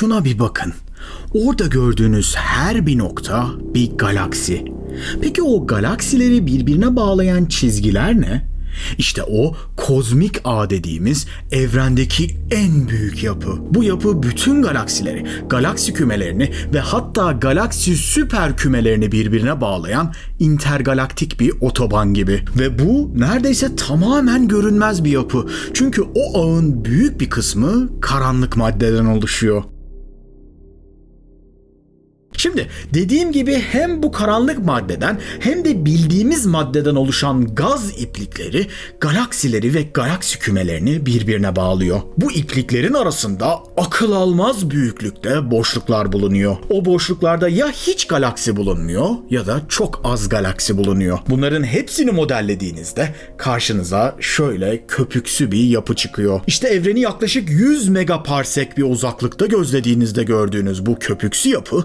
şuna bir bakın. Orada gördüğünüz her bir nokta bir galaksi. Peki o galaksileri birbirine bağlayan çizgiler ne? İşte o kozmik ağ dediğimiz evrendeki en büyük yapı. Bu yapı bütün galaksileri, galaksi kümelerini ve hatta galaksi süper kümelerini birbirine bağlayan intergalaktik bir otoban gibi. Ve bu neredeyse tamamen görünmez bir yapı. Çünkü o ağın büyük bir kısmı karanlık maddeden oluşuyor. Şimdi dediğim gibi hem bu karanlık maddeden hem de bildiğimiz maddeden oluşan gaz iplikleri galaksileri ve galaksi kümelerini birbirine bağlıyor. Bu ipliklerin arasında akıl almaz büyüklükte boşluklar bulunuyor. O boşluklarda ya hiç galaksi bulunmuyor ya da çok az galaksi bulunuyor. Bunların hepsini modellediğinizde karşınıza şöyle köpüksü bir yapı çıkıyor. İşte evreni yaklaşık 100 megaparsek bir uzaklıkta gözlediğinizde gördüğünüz bu köpüksü yapı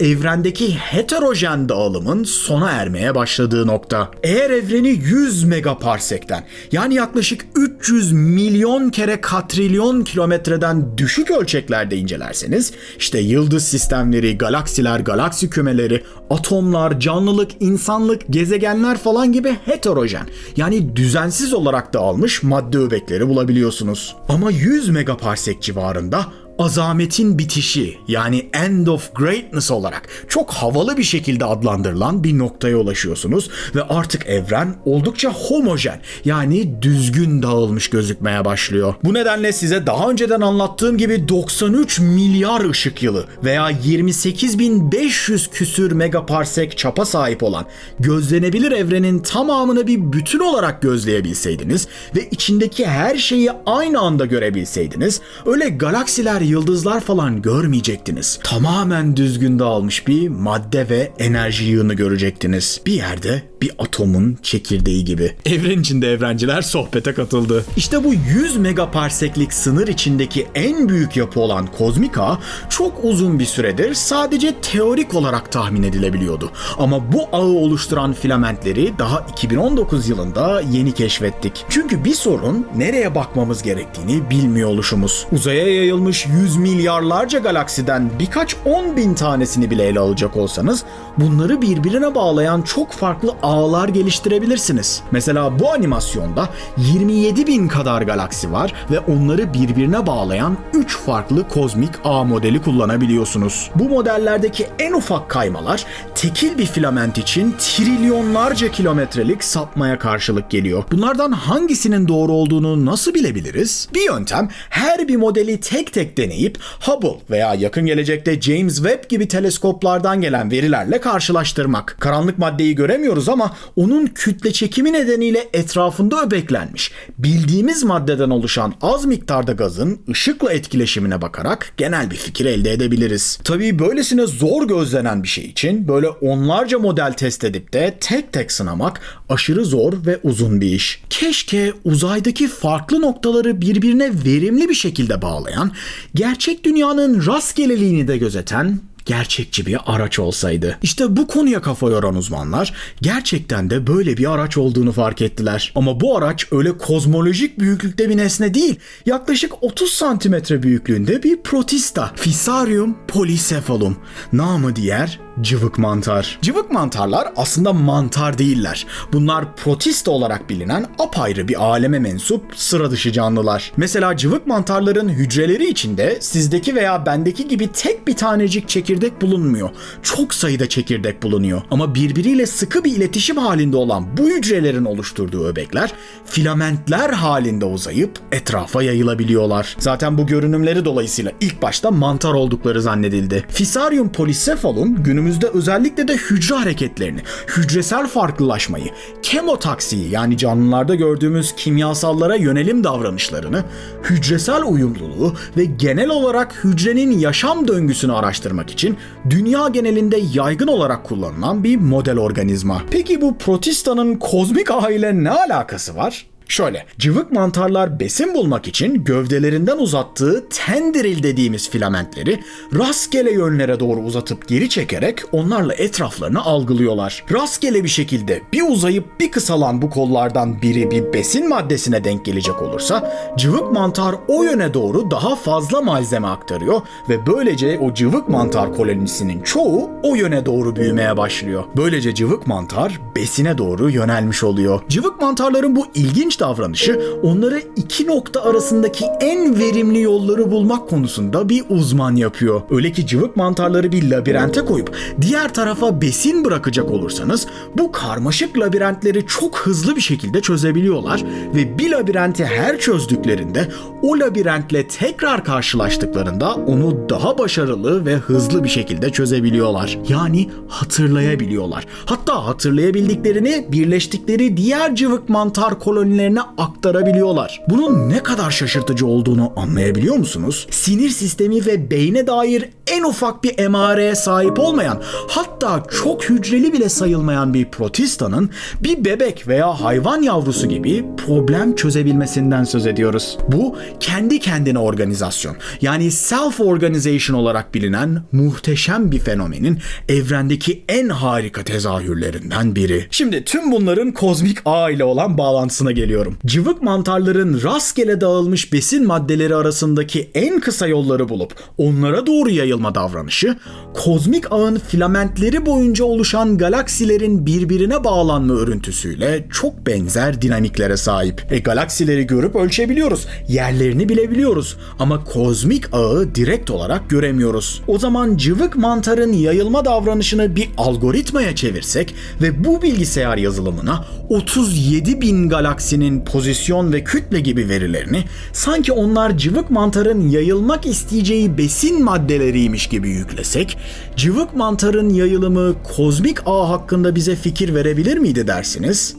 evrendeki heterojen dağılımın sona ermeye başladığı nokta. Eğer evreni 100 megaparsekten yani yaklaşık 300 milyon kere katrilyon kilometreden düşük ölçeklerde incelerseniz işte yıldız sistemleri, galaksiler, galaksi kümeleri, atomlar, canlılık, insanlık, gezegenler falan gibi heterojen yani düzensiz olarak dağılmış madde öbekleri bulabiliyorsunuz. Ama 100 megaparsek civarında azametin bitişi yani end of greatness olarak çok havalı bir şekilde adlandırılan bir noktaya ulaşıyorsunuz ve artık evren oldukça homojen yani düzgün dağılmış gözükmeye başlıyor. Bu nedenle size daha önceden anlattığım gibi 93 milyar ışık yılı veya 28.500 küsür megaparsek çapa sahip olan gözlenebilir evrenin tamamını bir bütün olarak gözleyebilseydiniz ve içindeki her şeyi aynı anda görebilseydiniz öyle galaksiler yıldızlar falan görmeyecektiniz. Tamamen düzgün dağılmış bir madde ve enerji yığını görecektiniz. Bir yerde bir atomun çekirdeği gibi. Evren içinde evrenciler sohbete katıldı. İşte bu 100 megaparseklik sınır içindeki en büyük yapı olan kozmik ağ çok uzun bir süredir sadece teorik olarak tahmin edilebiliyordu. Ama bu ağı oluşturan filamentleri daha 2019 yılında yeni keşfettik. Çünkü bir sorun nereye bakmamız gerektiğini bilmiyor oluşumuz. Uzaya yayılmış 100 milyarlarca galaksiden birkaç 10 bin tanesini bile ele alacak olsanız bunları birbirine bağlayan çok farklı ağlar geliştirebilirsiniz. Mesela bu animasyonda 27 bin kadar galaksi var ve onları birbirine bağlayan 3 farklı kozmik ağ modeli kullanabiliyorsunuz. Bu modellerdeki en ufak kaymalar tekil bir filament için trilyonlarca kilometrelik sapmaya karşılık geliyor. Bunlardan hangisinin doğru olduğunu nasıl bilebiliriz? Bir yöntem her bir modeli tek tek deneyip Hubble veya yakın gelecekte James Webb gibi teleskoplardan gelen verilerle karşılaştırmak. Karanlık maddeyi göremiyoruz ama onun kütle çekimi nedeniyle etrafında öbeklenmiş. Bildiğimiz maddeden oluşan az miktarda gazın ışıkla etkileşimine bakarak genel bir fikir elde edebiliriz. Tabii böylesine zor gözlenen bir şey için böyle onlarca model test edip de tek tek sınamak aşırı zor ve uzun bir iş. Keşke uzaydaki farklı noktaları birbirine verimli bir şekilde bağlayan, gerçek dünyanın rastgeleliğini de gözeten gerçekçi bir araç olsaydı. İşte bu konuya kafa yoran uzmanlar gerçekten de böyle bir araç olduğunu fark ettiler. Ama bu araç öyle kozmolojik büyüklükte bir nesne değil. Yaklaşık 30 santimetre büyüklüğünde bir protista. Fissarium polycephalum. Namı diğer cıvık mantar. Cıvık mantarlar aslında mantar değiller. Bunlar protista olarak bilinen apayrı bir aleme mensup sıra dışı canlılar. Mesela cıvık mantarların hücreleri içinde sizdeki veya bendeki gibi tek bir tanecik çekirdek bulunmuyor. Çok sayıda çekirdek bulunuyor. Ama birbiriyle sıkı bir iletişim halinde olan bu hücrelerin oluşturduğu öbekler filamentler halinde uzayıp etrafa yayılabiliyorlar. Zaten bu görünümleri dolayısıyla ilk başta mantar oldukları zannedildi. Fissarium polycephalum günümüzde özellikle de hücre hareketlerini, hücresel farklılaşmayı, kemotaksiyi yani canlılarda gördüğümüz kimyasallara yönelim davranışlarını, hücresel uyumluluğu ve genel olarak hücrenin yaşam döngüsünü araştırmak için dünya genelinde yaygın olarak kullanılan bir model organizma. Peki bu protistanın kozmik ağ ile ne alakası var? Şöyle, cıvık mantarlar besin bulmak için gövdelerinden uzattığı tendril dediğimiz filamentleri rastgele yönlere doğru uzatıp geri çekerek onlarla etraflarını algılıyorlar. Rastgele bir şekilde bir uzayıp bir kısalan bu kollardan biri bir besin maddesine denk gelecek olursa cıvık mantar o yöne doğru daha fazla malzeme aktarıyor ve böylece o cıvık mantar kolonisinin çoğu o yöne doğru büyümeye başlıyor. Böylece cıvık mantar besine doğru yönelmiş oluyor. Cıvık mantarların bu ilginç davranışı onları iki nokta arasındaki en verimli yolları bulmak konusunda bir uzman yapıyor. Öyle ki cıvık mantarları bir labirente koyup diğer tarafa besin bırakacak olursanız bu karmaşık labirentleri çok hızlı bir şekilde çözebiliyorlar ve bir labirenti her çözdüklerinde o labirentle tekrar karşılaştıklarında onu daha başarılı ve hızlı bir şekilde çözebiliyorlar. Yani hatırlayabiliyorlar. Hatta hatırlayabildiklerini birleştikleri diğer cıvık mantar kolonilerine aktarabiliyorlar. Bunun ne kadar şaşırtıcı olduğunu anlayabiliyor musunuz? Sinir sistemi ve beyne dair en ufak bir emareye sahip olmayan, hatta çok hücreli bile sayılmayan bir protistanın bir bebek veya hayvan yavrusu gibi problem çözebilmesinden söz ediyoruz. Bu kendi kendine organizasyon yani self organization olarak bilinen muhteşem bir fenomenin evrendeki en harika tezahürlerinden biri. Şimdi tüm bunların kozmik ağ ile olan bağlantısına geliyorum. Cıvık mantarların rastgele dağılmış besin maddeleri arasındaki en kısa yolları bulup onlara doğru yayılma davranışı, kozmik ağın filamentleri boyunca oluşan galaksilerin birbirine bağlanma örüntüsüyle çok benzer dinamiklere sahip. E galaksileri görüp ölçebiliyoruz, yerlerini bilebiliyoruz ama kozmik ağı direkt olarak göremiyoruz. O zaman cıvık mantarın yayılma davranışını bir algoritmaya çevirsek ve bu bilgisayar yazılımına 37 bin galaksinin pozisyon ve kütle gibi verilerini sanki onlar cıvık mantarın yayılmak isteyeceği besin maddeleriymiş gibi yüklesek, cıvık mantarın yayılımı kozmik ağ hakkında bize fikir verebilir miydi dersiniz?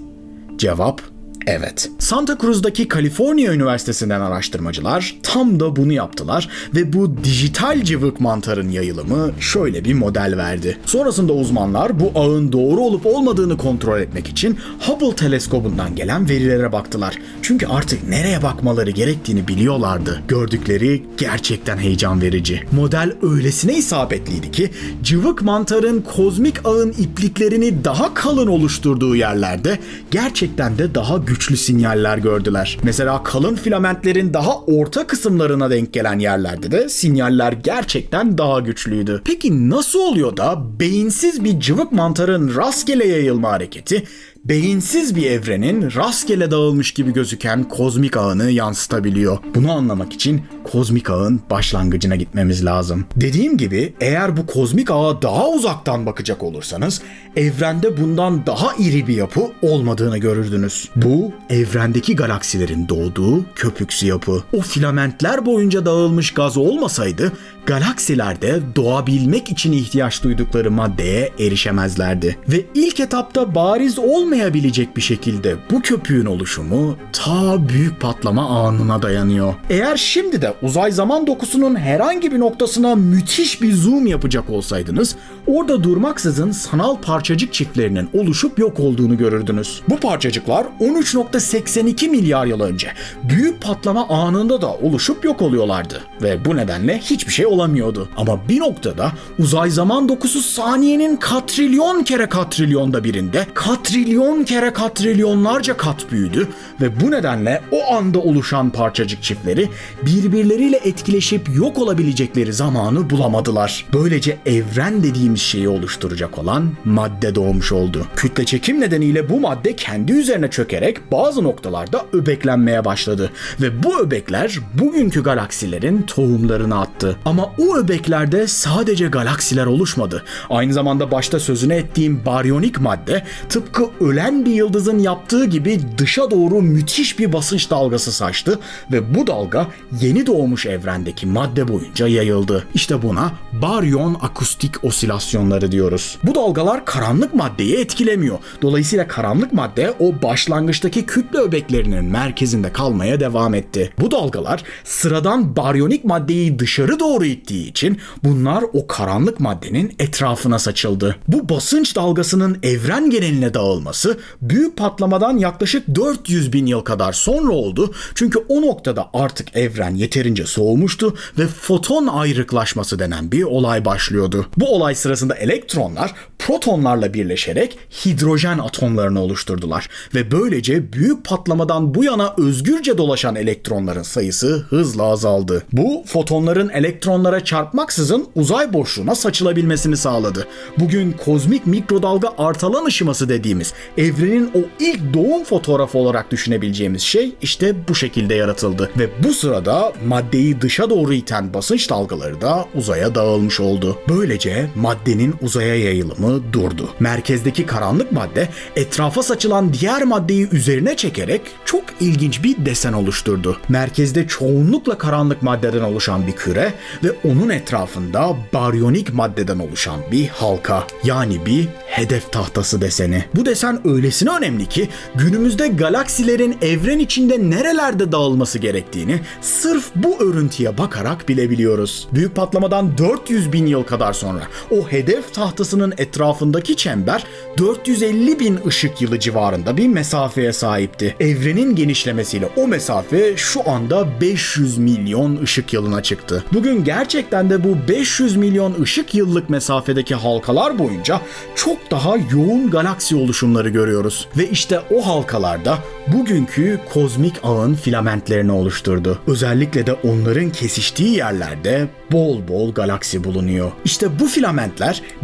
Cevap Evet. Santa Cruz'daki Kaliforniya Üniversitesi'nden araştırmacılar tam da bunu yaptılar ve bu dijital cıvık mantarın yayılımı şöyle bir model verdi. Sonrasında uzmanlar bu ağın doğru olup olmadığını kontrol etmek için Hubble teleskobundan gelen verilere baktılar. Çünkü artık nereye bakmaları gerektiğini biliyorlardı. Gördükleri gerçekten heyecan verici. Model öylesine isabetliydi ki cıvık mantarın kozmik ağın ipliklerini daha kalın oluşturduğu yerlerde gerçekten de daha güçlü sinyaller gördüler. Mesela kalın filamentlerin daha orta kısımlarına denk gelen yerlerde de sinyaller gerçekten daha güçlüydü. Peki nasıl oluyor da beyinsiz bir cıvık mantarın rastgele yayılma hareketi beyinsiz bir evrenin rastgele dağılmış gibi gözüken kozmik ağını yansıtabiliyor. Bunu anlamak için kozmik ağın başlangıcına gitmemiz lazım. Dediğim gibi eğer bu kozmik ağa daha uzaktan bakacak olursanız evrende bundan daha iri bir yapı olmadığını görürdünüz. Bu evrendeki galaksilerin doğduğu köpüksü yapı. O filamentler boyunca dağılmış gaz olmasaydı galaksilerde doğabilmek için ihtiyaç duydukları maddeye erişemezlerdi. Ve ilk etapta bariz olmayabilecek bir şekilde bu köpüğün oluşumu ta büyük patlama anına dayanıyor. Eğer şimdi de uzay zaman dokusunun herhangi bir noktasına müthiş bir zoom yapacak olsaydınız, orada durmaksızın sanal parçacık çiftlerinin oluşup yok olduğunu görürdünüz. Bu parçacıklar 13.82 milyar yıl önce büyük patlama anında da oluşup yok oluyorlardı ve bu nedenle hiçbir şey olamıyordu. Ama bir noktada uzay zaman dokusu saniyenin katrilyon kere katrilyonda birinde katrilyon kere katrilyonlarca kat büyüdü ve bu nedenle o anda oluşan parçacık çiftleri birbirleriyle etkileşip yok olabilecekleri zamanı bulamadılar. Böylece evren dediğimiz şeyi oluşturacak olan madde doğmuş oldu. Kütle çekim nedeniyle bu madde kendi üzerine çökerek bazı noktalarda öbeklenmeye başladı ve bu öbekler bugünkü galaksilerin tohumlarını attı. Ama o öbeklerde sadece galaksiler oluşmadı. Aynı zamanda başta sözünü ettiğim baryonik madde tıpkı ölen bir yıldızın yaptığı gibi dışa doğru müthiş bir basınç dalgası saçtı ve bu dalga yeni doğmuş evrendeki madde boyunca yayıldı. İşte buna baryon akustik osilasyon formasyonları diyoruz. Bu dalgalar karanlık maddeyi etkilemiyor. Dolayısıyla karanlık madde o başlangıçtaki kütle öbeklerinin merkezinde kalmaya devam etti. Bu dalgalar sıradan baryonik maddeyi dışarı doğru ittiği için bunlar o karanlık maddenin etrafına saçıldı. Bu basınç dalgasının evren geneline dağılması büyük patlamadan yaklaşık 400 bin yıl kadar sonra oldu. Çünkü o noktada artık evren yeterince soğumuştu ve foton ayrıklaşması denen bir olay başlıyordu. Bu olay sırasında elektronlar protonlarla birleşerek hidrojen atomlarını oluşturdular ve böylece büyük patlamadan bu yana özgürce dolaşan elektronların sayısı hızla azaldı. Bu fotonların elektronlara çarpmaksızın uzay boşluğuna saçılabilmesini sağladı. Bugün kozmik mikrodalga artalan ışıması dediğimiz evrenin o ilk doğum fotoğrafı olarak düşünebileceğimiz şey işte bu şekilde yaratıldı ve bu sırada maddeyi dışa doğru iten basınç dalgaları da uzaya dağılmış oldu. Böylece maddenin uzaya yayılımı durdu. Merkezdeki karanlık madde etrafa saçılan diğer maddeyi üzerine çekerek çok ilginç bir desen oluşturdu. Merkezde çoğunlukla karanlık maddeden oluşan bir küre ve onun etrafında baryonik maddeden oluşan bir halka yani bir hedef tahtası deseni. Bu desen öylesine önemli ki günümüzde galaksilerin evren içinde nerelerde dağılması gerektiğini sırf bu örüntüye bakarak bilebiliyoruz. Büyük patlamadan 400 bin yıl kadar sonra o hedef tahtasının etrafındaki çember 450 bin ışık yılı civarında bir mesafeye sahipti. Evrenin genişlemesiyle o mesafe şu anda 500 milyon ışık yılına çıktı. Bugün gerçekten de bu 500 milyon ışık yıllık mesafedeki halkalar boyunca çok daha yoğun galaksi oluşumları görüyoruz. Ve işte o halkalarda bugünkü kozmik ağın filamentlerini oluşturdu. Özellikle de onların kesiştiği yerlerde bol bol galaksi bulunuyor. İşte bu filamentler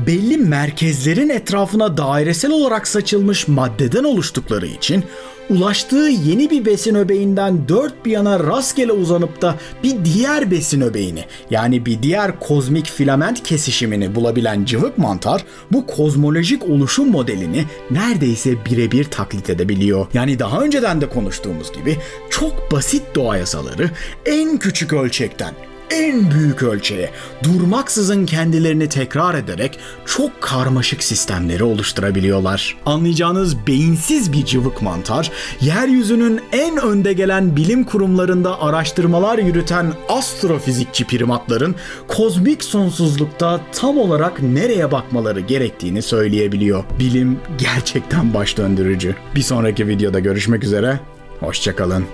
belli merkezlerin etrafına dairesel olarak saçılmış maddeden oluştukları için ulaştığı yeni bir besin öbeğinden dört bir yana rastgele uzanıp da bir diğer besin öbeğini yani bir diğer kozmik filament kesişimini bulabilen cıvık mantar bu kozmolojik oluşum modelini neredeyse birebir taklit edebiliyor. Yani daha önceden de konuştuğumuz gibi çok basit doğa yasaları en küçük ölçekten en büyük ölçeğe durmaksızın kendilerini tekrar ederek çok karmaşık sistemleri oluşturabiliyorlar. Anlayacağınız beyinsiz bir cıvık mantar, yeryüzünün en önde gelen bilim kurumlarında araştırmalar yürüten astrofizikçi primatların kozmik sonsuzlukta tam olarak nereye bakmaları gerektiğini söyleyebiliyor. Bilim gerçekten baş döndürücü. Bir sonraki videoda görüşmek üzere, hoşçakalın.